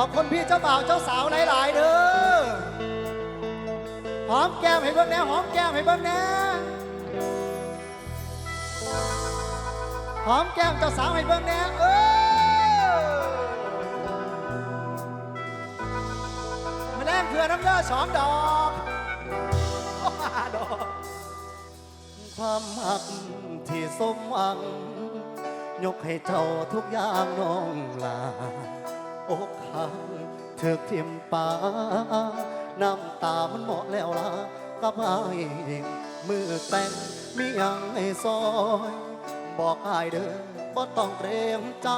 ขอบคุณพี่เจ้าบ่าวเจ้าสาวหลาย ๆเด้อหอมแก้มให้เบิ่งแน่หอมแก้มให้เบิ่งแน่หอมแก้มเจ้าสาวให้เบิ่งแน่เออมาแลงเพื่อน้ำเลือสองดอกดอก ความหักที่สมหวัง ยกให้เจ้าทุกอย่างน้องลาอก เธอเทียมป่าน้ำตามันเหมาะแล้วล่ะกับอายเองมือแต่งมีอย่างให้ซอย บอกอายเด้อบ่ต้องเกรงใจ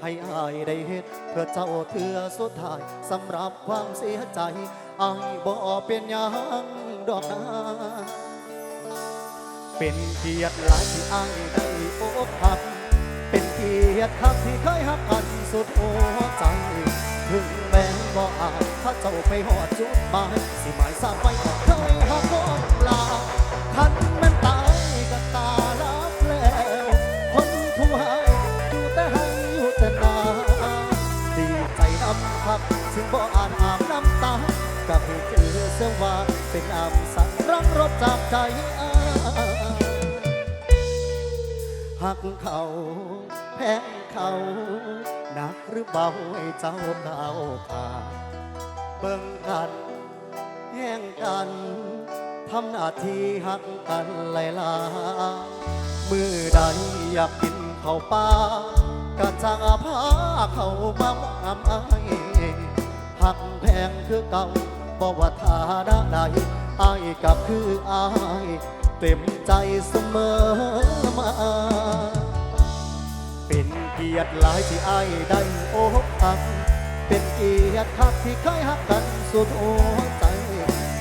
ให้อายได้เฮ็ดเพื่อเจ้าเถื่อสุดท้ายสำหรับความเสียใจอายบ่เป็นยังดอกนาเป็นเกียรติหลายที่อ้ายได้อกหัก เป็นเกียรติครับที่เคยหักกันสุดหัวใจถึงแม้บ่อาจถ้าเจ้าไปหอดจุดหมายสิหมายสร้าบไปก็เคยหักก่ หักเขาแพ้เขาหนักหรือเบาให้เจ้าเก่าวผ่านเบิ่งกันแย่งกันทำหน้าที่หักกันไหลลามือใดอยากกินข้าวปลากะจางอาภาเขาบ้ามอำอหักแพงคือเก่าบอกว่าฐานะใดอกับคืออาย เต็มใจเสมอมา เป็นเกียรติหลายที่ไอายได้โอกหัก เป็นเกียรติคักที่เคยหักกันสุดหัวใจ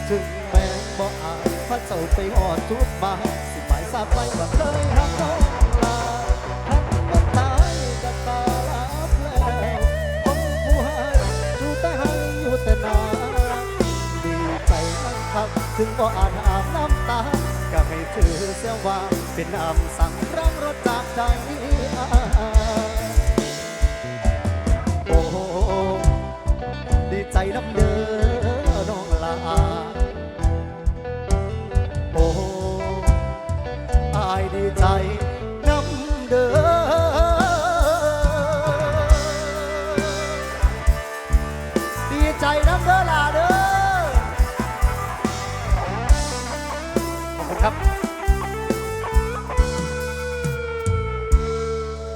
ถึงแม้บ่อาจพระเจ้าไปหอดจุดหมายสิหมายทราบไว้ว่าเคยหักน้องลาหักมันตายกับตาลับแล้วคนผู้ให้อยู่แต่ให้อยู่แต่นาดีใจนักครับถึงบ่อาจอาบน้ำตา ก็ให้ถือเสียว่าเป็นน้ำสั่งรังรถจากใจโอ้ดีใจน้ำเดือ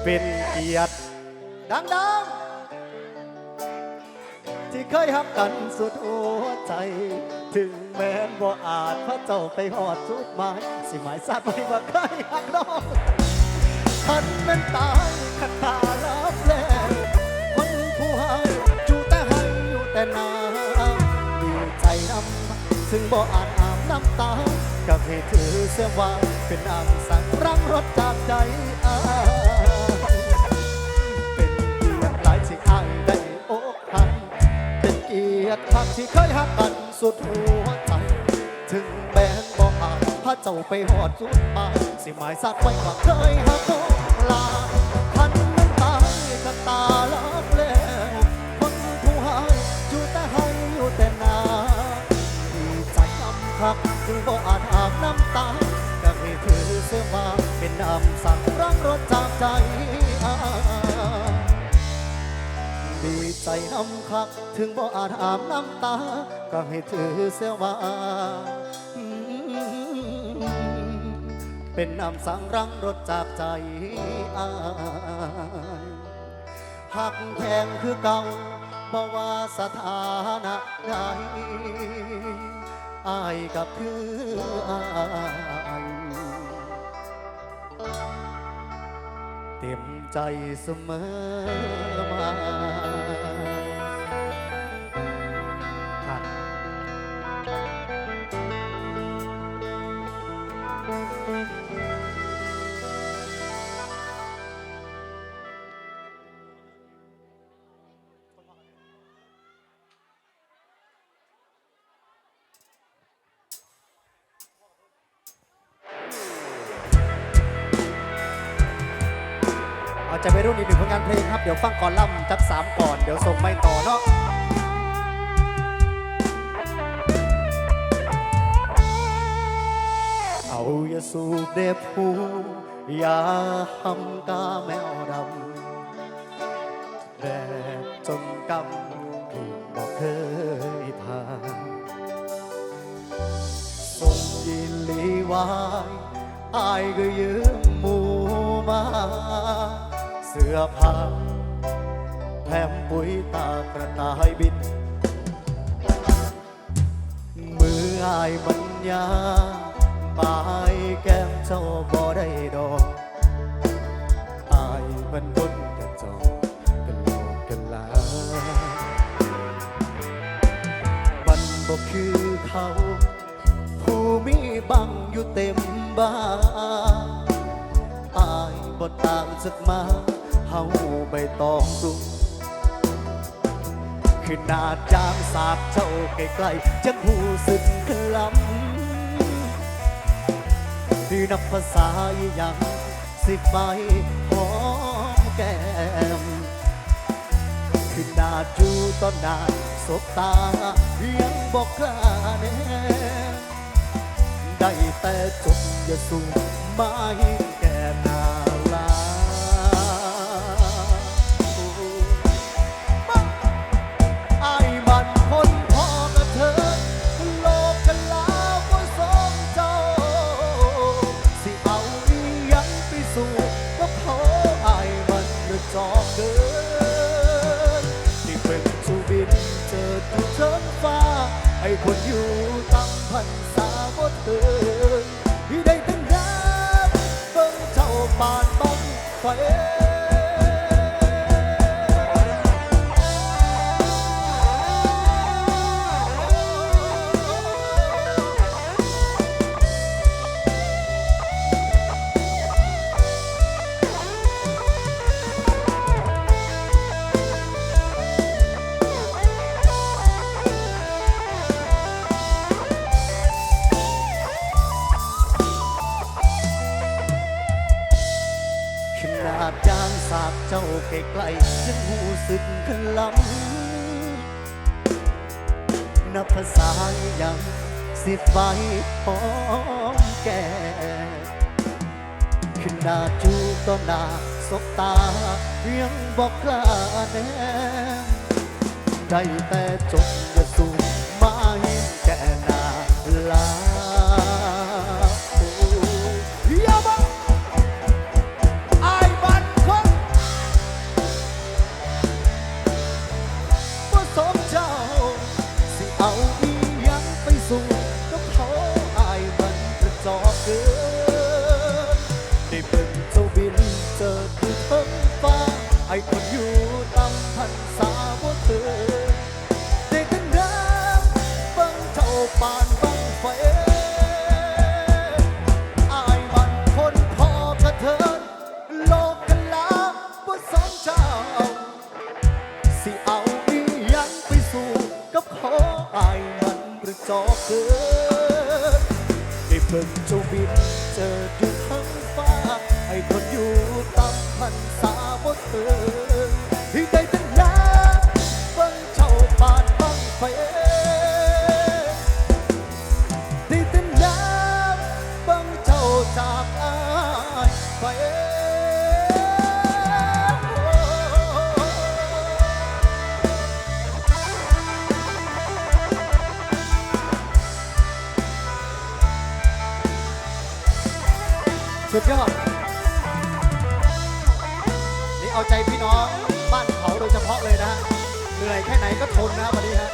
เป็นเกียรติดังๆ ที่เคยฮักกันสุดหัวใจ ถึงแม้นบ่อาจพระเจ้าไปหอดจุดหมายสิหมายทราบไว้ว่าเคยฮักน้องทันเป็นตายขัดตาลับแล้วคนผู้ให้อยู่แต่ให้อยู่แต่นาดีใจนำถึงบ่อาจอาบน้ำตาก็ให้ถือเสียว่าเป็นอำสั่งรังรถจากใจอา เกียรติคักที่เคยหักกันสุดหัวใจ ถึงแม้นบอกอาพระเจ้าไปหอดจุดหมายสิหมายสักไว้ว่าเคยหักน้องลาทันน้ำตายก็ตาลับแล้วคนผู้ให้อยู่แต่ให้อยู่แต่นาดีใจนำคักถึงบอกอาจอาบน้ำตาก็ให้ถือเสียว่าเป็นน้ำสั่งรังรถจากใจอา ดีใจน้ำคัก ถึงบ่อาจอาบน้ำตา ก็ให้ถือเสียว่า เป็นน้ำสังรังรถจากใจอายหักแพงคือเก่าบ่ว่าสถานะใดอายกับคืออาย เต็มใจเสมอมา เอาใจไปรุ่นอีกหนึ่งผลงานเพลงครับ เดี๋ยวฟังก่อนล่ำจักสามก่อน เดี๋ยวส่งไม่ต่อเนาะเอาอย่าสูบเด็บหูอย่าหำกาแมวดำแบบจมกำที่บอกเคยทานส่งยินลีวายอายก็ยืมหมูมา สื้อผ้าแถมปุ๋ยตากระต่ายบิน มืออายมันยาบายแก้มเจ้าบ่ได้ดอกอายมันบนกระจอกกันโลกกันลามันบ่คือเขา ผู้มีบังอยู่เต็มบ้านอายบ่ต่างจากมา เฮาใบตองสุกคือหน้าจางสาบเจ้าใกล้ๆจะหูสึกคลำที่นับภาษาอีหยังสิไปหอมแก้มคือหน้าจูต้นหน้าสบตายังบอกกล้าแน่ได้แต่จดอย่าสูงไม่ คนอยู่ตั้งพันสาบ่เธอ ใกล้ๆยังหูสึกขลำนับภาษายังสิบใบพร้อมแก่ขึ้นนาจูตอหน้าสบตายังบอกกล้าแน่ได้แต่จด สอกเกินได้เพิ่งจะบินเจอดูทั้งฟ้า ให้คนอยู่ตามพันสาบนเตือ สุดยอด นี่เอาใจพี่น้องบ้านเขาโดยเฉพาะเลยนะฮะเหนื่อยแค่ไหนก็ทนนะวันนี้ฮะ